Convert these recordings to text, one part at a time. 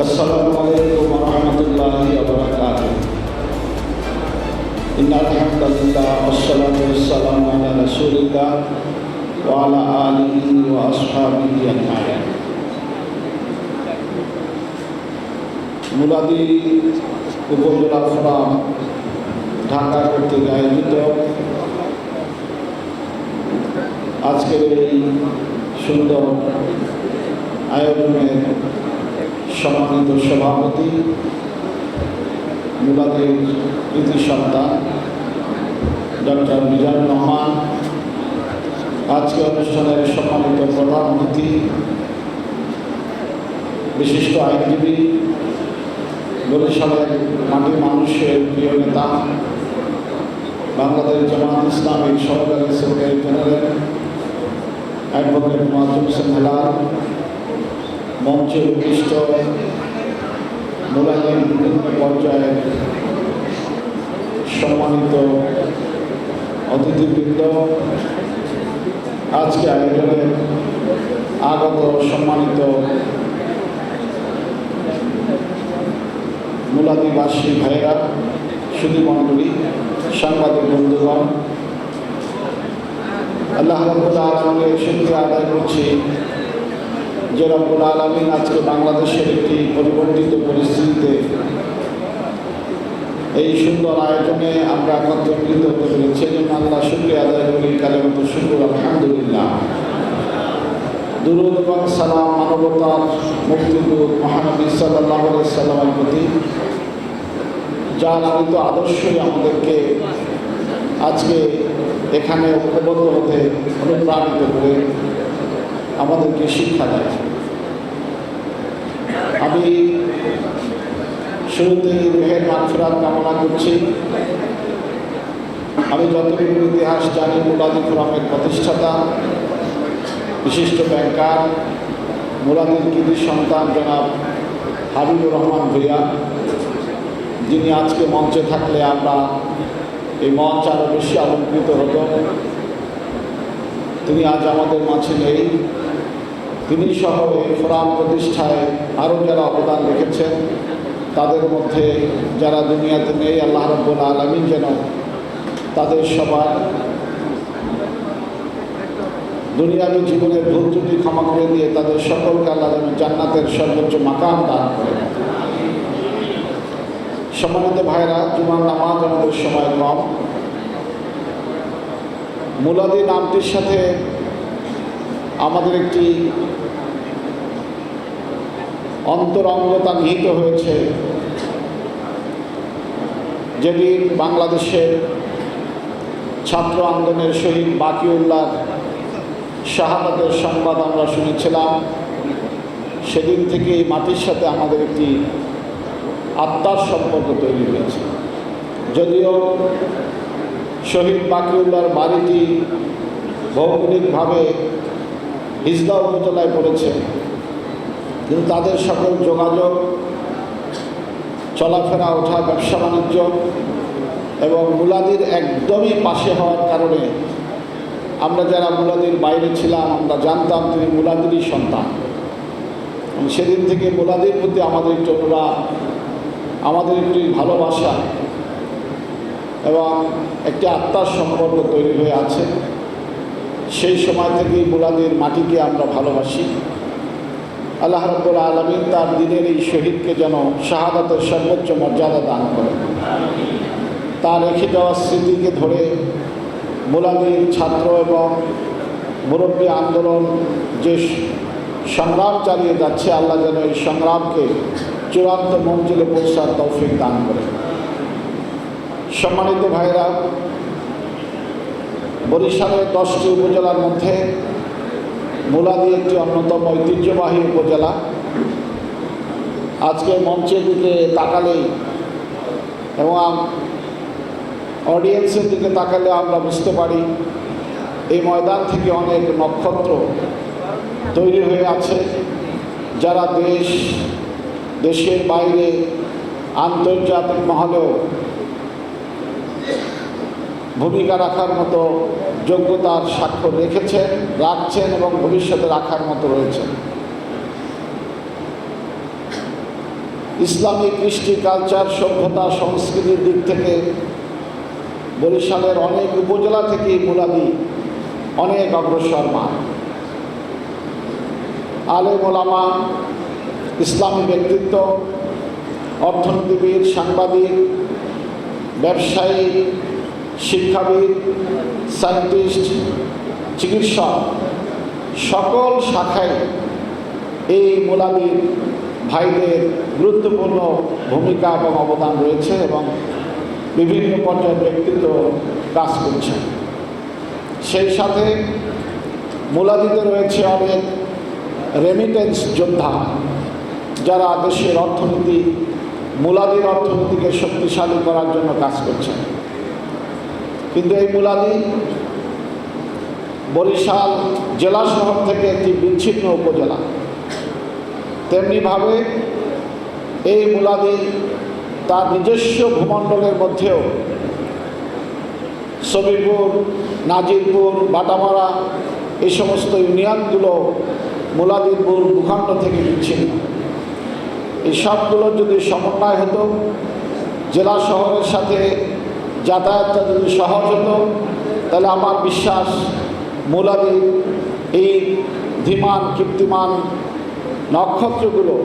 السلام عليكم ورحمة الله وبركاته إن الحمد لله والصلاة والسلام على رسول الله وعلى آله وأصحابه أجمعين মুলাদি উপজেলা ফোরাম ঢাকা কর্তৃক আয়োজিত আজকের এই সুন্দর আয়োজনের সম্মানিত সভাপতি মুলাদের কৃতি সন্তান, ডক্টর মিজানুর রহমান, আজকে অনুষ্ঠানের সম্মানিত প্রধান অতিথি, বিশিষ্ট আইনজীবী, বরিশালের মাটির মানুষের প্রিয় নেতা, বাংলাদেশ জামাত ইসলামের সহকারী secretary general advocate Moazzem Hossain মঞ্চে উৎকৃষ্ট মোলায়েম বিভিন্ন পর্যায়ের সম্মানিত অতিথিবৃন্দ। আজকে আয়োজনের আগত সম্মানিত মুলাদিবাসী ভাইয়েরা, সুধী মণ্ডলী, সাংবাদিক বন্ধুগণ, আল্লাহ আলমের শুক্রিয়া আদায় করছি। যে রব্বুল আলমিন আজকে বাংলাদেশের একটি পরিবর্তিত পরিস্থিতিতে এই সুন্দর আয়োজনে আমরা একত্রিত হতে পেরেছি। জন্য আল্লাহ শুক্রিয়া আদায় করি কালের মতো শুক্র, আলহামদুলিল্লাহ। দুরুদ এবং সালাম, মানবতার মুক্তিদূত মহানবী সাল্লাহ সাল্লামের প্রতি, যার আদিত আদর্শই আমাদেরকে আজকে এখানে ঐক্যবদ্ধ হতে অনুপ্রাণিত করে। আমাদেরকে শিক্ষা দেয়। আমি শুরুতেই রুহের মাগফিরাত কামনা করছি। আমি যতটুকু ইতিহাস জানি, মুলাদি ফোরামের প্রতিষ্ঠাতা, বিশিষ্ট ব্যাংকার মুরাদির কৃতি সন্তান জনাব হাবিবুর রহমান ভূয়া যিনি আজকে মঞ্চে থাকলে আমরা এই মঞ্চ আরও বেশি অলঙ্কৃত হতো। তিনি আজ আমাদের মাঝে নেই। তিনি সহ এই ফোরাম প্রতিষ্ঠায় আরও যারা অবদান রেখেছেন, তাদের মধ্যে যারা দুনিয়াতে নেই, আল্লাহ রব্বুল আলমিন যেন তাদের সবার দুনিয়াবী জীবনের ভুল ত্রুটি ক্ষমা করে দিয়ে তাদের সকলকে আল্লাহ জান্নাতের সর্বোচ্চ মাকাম দান করে সম্মানিত ভাইরা জুমার নামাজ আমাদের সময় কম। মুলাদি নামটির সাথে আমাদের একটি অন্তরঙ্গতা নিহিত হয়েছে যেদিন বাংলাদেশের ছাত্র আন্দোলনের শহীদ বাকিউল্লাহ শাহাদাতের সংবাদ আমরা শুনেছিলাম। সেদিন থেকে এই মাটির সাথে আমাদের একটি আত্মার সম্পর্ক তৈরি হয়েছে। যদিও শহীদ বাকিউল্লাহর বাড়িটি ভৌগোলিকভাবে হিজলা উপজেলায় পড়েছে। কিন্তু তাদের সকল যোগাযোগ, চলাফেরা, ওঠা, ব্যবসা, বাণিজ্য এবং মুলাদির একদমই পাশে হওয়ার কারণে আমরা যারা মুলাদির বাইরে ছিলাম, আমরা জানতাম তিনি মুলাদিরই সন্তান। সেদিন থেকে মুলাদির প্রতি আমাদের একটি আমাদের একটি ভালোবাসা এবং একটি আত্মার সম্পর্ক তৈরি হয়ে আছে। সেই সময় থেকেই মুলাদির মাটিকে আমরা ভালোবাসি। আল্লাহ রব্বুল আলমিন তার দিনের এই শহীদকে যেন শাহাদাতের সর্বোচ্চ মর্যাদা দান করেন। তার রেখে যাওয়া স্মৃতিকে ধরে মুলাদির ছাত্র এবং মুরব্বী আন্দোলন যে সংগ্রাম চালিয়ে যাচ্ছে, আল্লাহ যেন এই সংগ্রামকে চূড়ান্ত মঞ্জিলে পৌঁছার তৌফিক দান করে সম্মানিত ভাইরা বরিশালের দশটি উপজেলার মধ্যে মুলাদি একটি অন্যতম ঐতিহ্যবাহী উপজেলা। আজকে মঞ্চের দিকে তাকালেই এবং অডিয়েন্সের দিকে তাকালে আমরা বুঝতে পারি, এই ময়দান থেকে অনেক নক্ষত্র তৈরি হয়ে আছে, যারা দেশ, দেশের বাইরে আন্তর্জাতিক মহলেও ভূমিকা রাখার মতো যোগ্যতার স্বাক্ষর রেখেছেন, রাখছেন এবং ভবিষ্যতে রাখার মতো রয়েছেন। ইসলামিক কৃষ্টি কালচার, সভ্যতা, সংস্কৃতির দিক থেকে বরিশালের অনেক উপজেলা থেকেই মুলাদি অনেক অগ্রসর মান আলেম ওলামা ইসলামী ব্যক্তিত্ব, অর্থনীতিবিদ, সাংবাদিক, ব্যবসায়ী শিক্ষাবিদ, সায়েন্টিস্ট, চিকিৎসক, সকল শাখায় এই মোলাদির ভাইদের গুরুত্বপূর্ণ ভূমিকা এবং অবদান রয়েছে এবং বিভিন্ন পর্যায়ের ব্যক্তিত্ব কাজ করছে সেই সাথে মোলাদিতে রয়েছে অনেক রেমিটেন্স যোদ্ধা যারা দেশের অর্থনীতি মুলাদির অর্থনীতিকে শক্তিশালী করার জন্য কাজ করছেন। কিন্তু এই মুলাদি বরিশাল জেলা শহর থেকে একটি বিচ্ছিন্ন উপজেলা। তেমনিভাবে এই মুলাদি তার নিজস্ব ভূমণ্ডলের মধ্যেও সবিরপুর নাজিরপুর, বাটামারা এই সমস্ত ইউনিয়নগুলো মুলাদিরপুর ভূখণ্ড থেকে বিচ্ছিন্ন। এই সবগুলো যদি সমন্বয় হতো, জেলা শহরের সাথে যাতায়াতটা যদি সহজ হতো, তাহলে আমার বিশ্বাস মুলাদি এই ধীমান, কীর্তিমান নক্ষত্রগুলো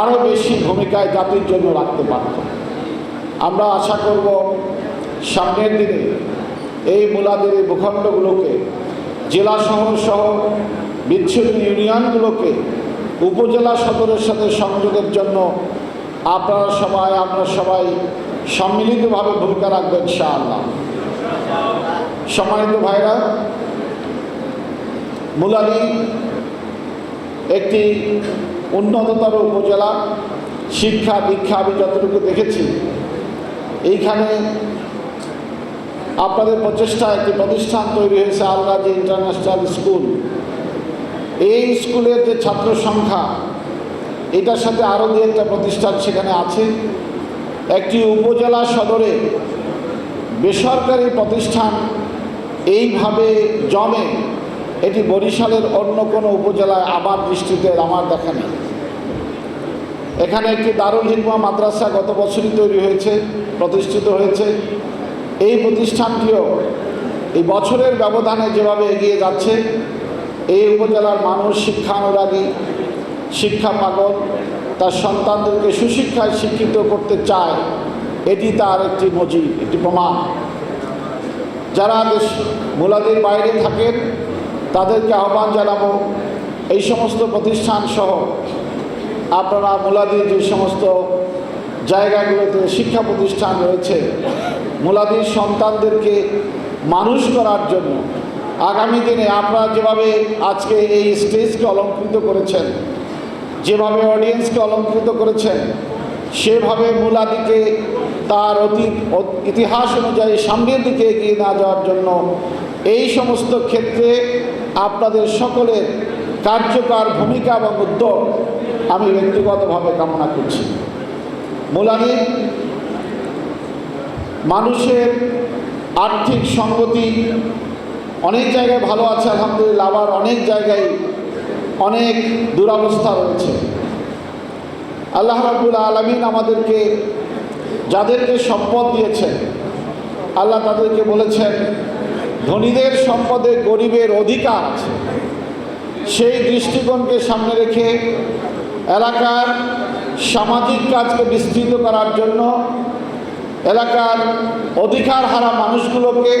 আরও বেশি ভূমিকায় জাতির জন্য রাখতে পারত। আমরা আশা করব সামনের দিনে এই মুলাদের এই ভূখণ্ডগুলোকে জেলা শহর সহ বিচ্ছিন্ন ইউনিয়নগুলোকে উপজেলা সদরের সাথে সংযোগের জন্য আপনারা সবাই, আমরা সবাই সম্মিলিতভাবে ভূমিকা রাখবেন ইনশাআল্লাহ। সম্মানিত ভাইরা, মুলালি একটি উন্নততর উপজেলা, শিক্ষা দীক্ষা আমি যতটুকু দেখেছি, এইখানে আপনাদের প্রচেষ্টা একটি প্রতিষ্ঠান তৈরি হয়েছে আলরাজি ইন্টারন্যাশনাল স্কুল। এই স্কুলের যে ছাত্র সংখ্যা, এটার সাথে আরও দু একটা প্রতিষ্ঠান সেখানে আছে। একটি উপজেলা সদরে বেসরকারি প্রতিষ্ঠান এইভাবে জমে, এটি বরিশালের অন্য কোনো উপজেলায় আমার দৃষ্টিতে আমার দেখা নেই। এখানে একটি দারুল হিকমা মাদ্রাসা গত বছরই তৈরি হয়েছে, প্রতিষ্ঠিত হয়েছে। এই প্রতিষ্ঠানটিও এই বছরের ব্যবধানে যেভাবে এগিয়ে যাচ্ছে, এই উপজেলার মানুষ শিক্ষা শিক্ষানুরাগী, শিক্ষা পাগল তার সন্তানদেরকে সুশিক্ষায় শিক্ষিত করতে চায়, এটি তার একটি মজিব একটি প্রমাণ। যারা দেশ মোলাদের বাইরে থাকেন, তাদেরকে আহ্বান জানাব, এই সমস্ত প্রতিষ্ঠান সহ আপনারা মোলাদির যে সমস্ত জায়গাগুলোতে শিক্ষা প্রতিষ্ঠান রয়েছে, মোলাদির সন্তানদেরকে মানুষ করার জন্য আগামী দিনে আপনারা যেভাবে আজকে এই স্টেজকে অলঙ্কৃত করেছেন যেভাবে অডিয়েন্সকে অলঙ্কৃত করেছেন, সেভাবে মুলাদিকে তার অতীত, ইতিহাস অনুযায়ী সামনের দিকে এগিয়ে না যাওয়ার জন্য এই সমস্ত ক্ষেত্রে আপনাদের সকলের কার্যকর ভূমিকা এবং উদ্যোগ আমি ব্যক্তিগতভাবে কামনা করছি। মুলাদি মানুষের আর্থিক সঙ্গতি অনেক জায়গায় ভালো আছে, আলহামদুলিল্লাহ, আবার অনেক জায়গায় অনেক দুরবস্থা রয়েছে। আল্লাহ রাবুল আলমিন আমাদেরকে যাদেরকে সম্পদ দিয়েছেন, আল্লাহ তাদেরকে বলেছেন, ধনীদের সম্পদে গরিবের অধিকার আছে। সেই দৃষ্টিকোণকে সামনে রেখে এলাকার সামাজিক কাজকে বিস্তৃত করার জন্য এলাকার অধিকার হারা মানুষগুলোকে,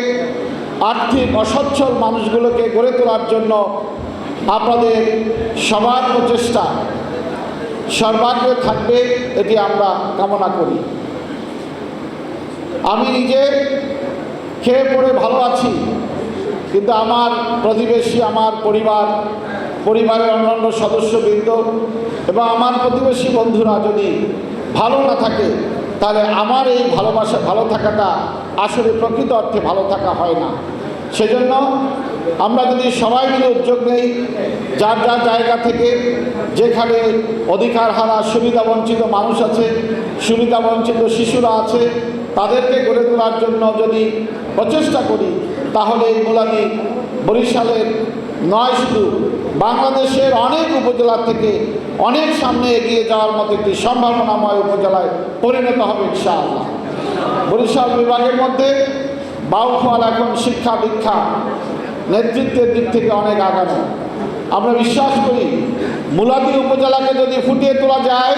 আর্থিক অসচ্ছল মানুষগুলোকে গড়ে তোলার জন্য আপনাদের সবার প্রচেষ্টা সর্বাগ্রে থাকবে এটি আমরা কামনা করি। আমি নিজে খেয়ে পড়ে ভালো আছি, কিন্তু আমার প্রতিবেশী, আমার পরিবার, পরিবারের অন্যান্য সদস্যবৃন্দ এবং আমার প্রতিবেশী বন্ধুরা যদি ভালো না থাকে, তাহলে আমার এই ভালোবাসা, ভালো থাকাটা আসলে প্রকৃত অর্থে ভালো থাকা হয় না। সেজন্য আমরা যদি সবাই মিলে উদ্যোগ নেই, যার যার জায়গা থেকে যেখানে অধিকার হারা সুবিধা বঞ্চিত মানুষ আছে, সুবিধা বঞ্চিত শিশুরা আছে, তাদেরকে গড়ে তোলার জন্য যদি প্রচেষ্টা করি, তাহলে এই মোলাদি বরিশালের নয় শুধু বাংলাদেশের অনেক উপজেলা থেকে অনেক সামনে এগিয়ে যাওয়ার মতো একটি সম্ভাবনাময় উপজেলায় পরিণত হবে ইনশাআল্লাহ। বরিশাল বিভাগের মধ্যে বাউফল এখন শিক্ষা দীক্ষা নেতৃত্বের দিক থেকে অনেক আগানো আমরা বিশ্বাস করি মুলাদি উপজেলাকে যদি ফুটিয়ে তোলা যায়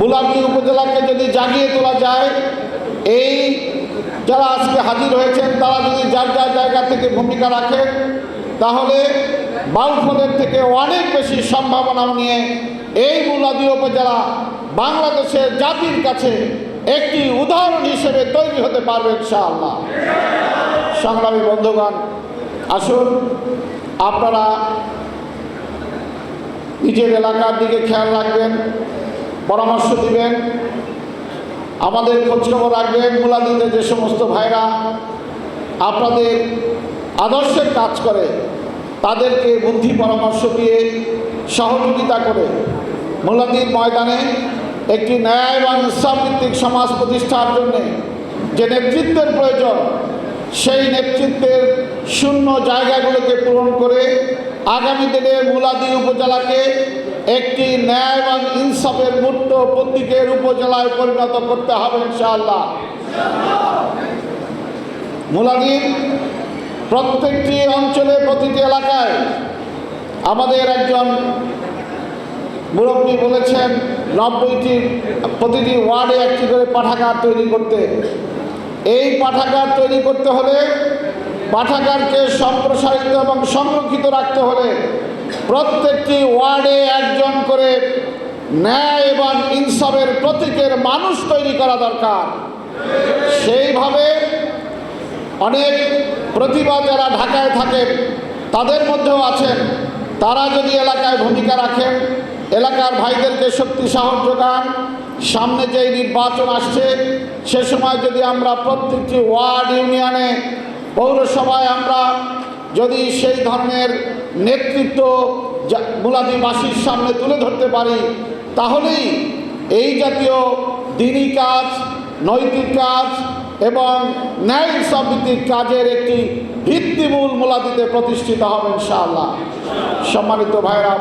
মুলাদি উপজেলাকে যদি জাগিয়ে তোলা যায়, এই যারা আজকে হাজির হয়েছেন, তারা যদি যার যার জায়গা থেকে ভূমিকা রাখেন তাহলে বাউফলের থেকে অনেক বেশি সম্ভাবনা নিয়ে এই মুলাদি উপজেলা বাংলাদেশের জাতির কাছে একটি উদাহরণ হিসেবে তৈরি হতে পারবে ইনশাআল্লাহ। সংগ্রামী বন্ধুগণ আসুন, আপনারা নিজের এলাকার দিকে খেয়াল রাখবেন, পরামর্শ দিবেন, আমাদের খোঁজখবর রাখবেন, মুলাদিতে যে সমস্ত ভাইরা আপনাদের আদর্শের কাজ করে, তাদেরকে বুদ্ধি পরামর্শ দিয়ে সহযোগিতা করে, মুলাদির ময়দানে একটি ন্যায় এবং ইসলামভিত্তিক সমাজ প্রতিষ্ঠার জন্যে যে নেতৃত্বের প্রয়োজন সেই নেতৃত্বের শূন্য জায়গাগুলোকে পূরণ করে আগামী দিনে মুলাদি উপজেলাকে একটি ন্যায় এবং ইনসাফের মূর্ত প্রতীকের উপজেলায় পরিণত করতে হবে ইনশাআল্লাহ। মুলাদির প্রত্যেকটি অঞ্চলে প্রতিটি এলাকায় আমাদের একজন মুরব্বী বলেছেন, নব্বইটি প্রতিটি ওয়ার্ডে একটি করে পাঠাগার তৈরি করতে। এই পাঠাগার তৈরি করতে হলে পাঠাগারকে সম্প্রসারিত এবং সংরক্ষিত রাখতে হলে প্রত্যেকটি ওয়ার্ডে একজন করে ন্যায় এবং ইনসবের প্রতীকের মানুষ তৈরি করা দরকার। সেইভাবে অনেক প্রতিভা যারা ঢাকায় থাকেন তাদের মধ্যেও আছেন। তারা যদি এলাকায় ভূমিকা রাখেন, এলাকার ভাইদেরকে শক্তি, সাহস যোগান সামনে যে নির্বাচন আসছে, সে সময় যদি আমরা প্রত্যেকটি ওয়ার্ড ইউনিয়নে, পৌরসভায় আমরা যদি সেই ধরনের নেতৃত্ব মুলাদিবাসীর সামনে তুলে ধরতে পারি, তাহলেই এই জাতীয় দিনই কাজ, নৈতিক কাজ এবং ন্যায় ইনসাফভিত্তিক কাজের একটি ভিত্তিমূল মুলাদিতে প্রতিষ্ঠিত হবে ইনশাআল্লাহ। সম্মানিত ভাইরা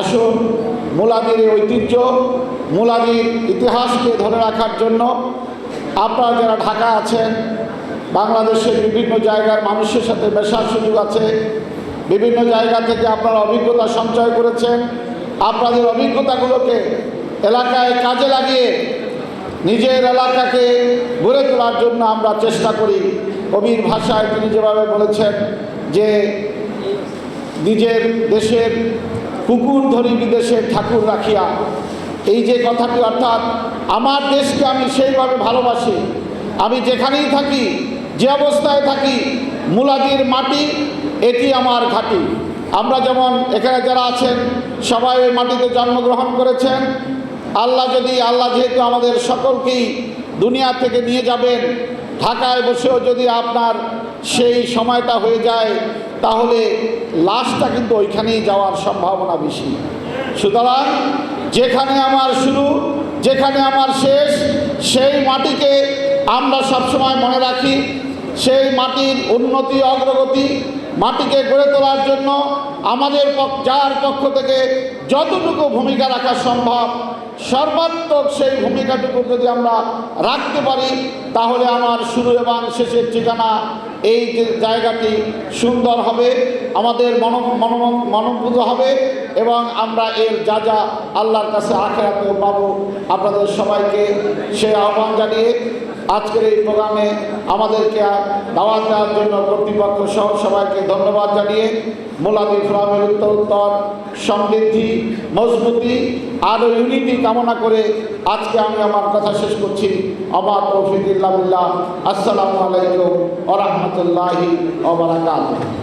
আসুন, মুলাদির ঐতিহ্য মুলাদির ইতিহাসকে ধরে রাখার জন্য আপনারা যারা ঢাকা আছেন, বাংলাদেশের বিভিন্ন জায়গার মানুষের সাথে মেশার সুযোগ আছে, বিভিন্ন জায়গা থেকে আপনারা অভিজ্ঞতা সঞ্চয় করেছেন, আপনাদের অভিজ্ঞতাগুলোকে এলাকায় কাজে লাগিয়ে নিজের এলাকাকে গড়ে তোলার জন্য আমরা চেষ্টা করি। কবির ভাষায় তিনি যেভাবে বলেছেন যে নিজের দেশের কুকুর ধরি বিদেশের ঠাকুর রাখিয়া। এই যে কথাটি অর্থাৎ আমার দেশকে আমি সেইভাবে ভালোবাসি। আমি যেখানেই থাকি, যে অবস্থায় থাকি, মুলাদির মাটি, এটি আমার ঘাঁটি। আমরা যেমন এখানে যারা আছেন, সবাই ওই মাটিতে জন্মগ্রহণ করেছেন। আল্লাহ যদি, আল্লাহ যেহেতু আমাদের সকলকেই দুনিয়া থেকে নিয়ে যাবেন, ঢাকায় বসেও যদি আপনার সেই সময়টা হয়ে যায়, তাহলে লাশটা কিন্তু ওইখানেই যাওয়ার সম্ভাবনা বেশি। সুতরাং যেখানে আমার শুরু, যেখানে আমার শেষ, সেই মাটিকে আমরা সবসময় মনে রাখি। সেই মাটির উন্নতি, অগ্রগতি, মাটিকে গড়ে তোলার জন্য আমাদের যার পক্ষ থেকে যতটুকু ভূমিকা রাখা সম্ভব, সর্বাত্মক সেই ভূমিকাটুকু যদি আমরা রাখতে পারি, তাহলে আমার শুরু এবং শেষের ঠিকানা এই যে জায়গাটি সুন্দর হবে, আমাদের মন মন- মনোভূত হবে এবং আমরা এর যা যা আল্লাহর কাছে আখেরাতেও পাবো আপনাদের সবাইকে সে আহ্বান জানিয়ে আজকের এই প্রোগ্রামে আমাদেরকে দাওয়াত দেওয়ার জন্য কর্তৃপক্ষ সহ সবাইকে ধন্যবাদ জানিয়ে মোলাদি ফ্রামের উত্তর উত্তর সমৃদ্ধি, মজবুতি, আরও ইউনিটি কামনা করে আজকে আমি আমার কথা শেষ করছি। আমার তৌফিক ইল্লাবিল্লাহ আসসালামু আলাইকুম ওরহমতুল্লাহি ওবরাকাতুহ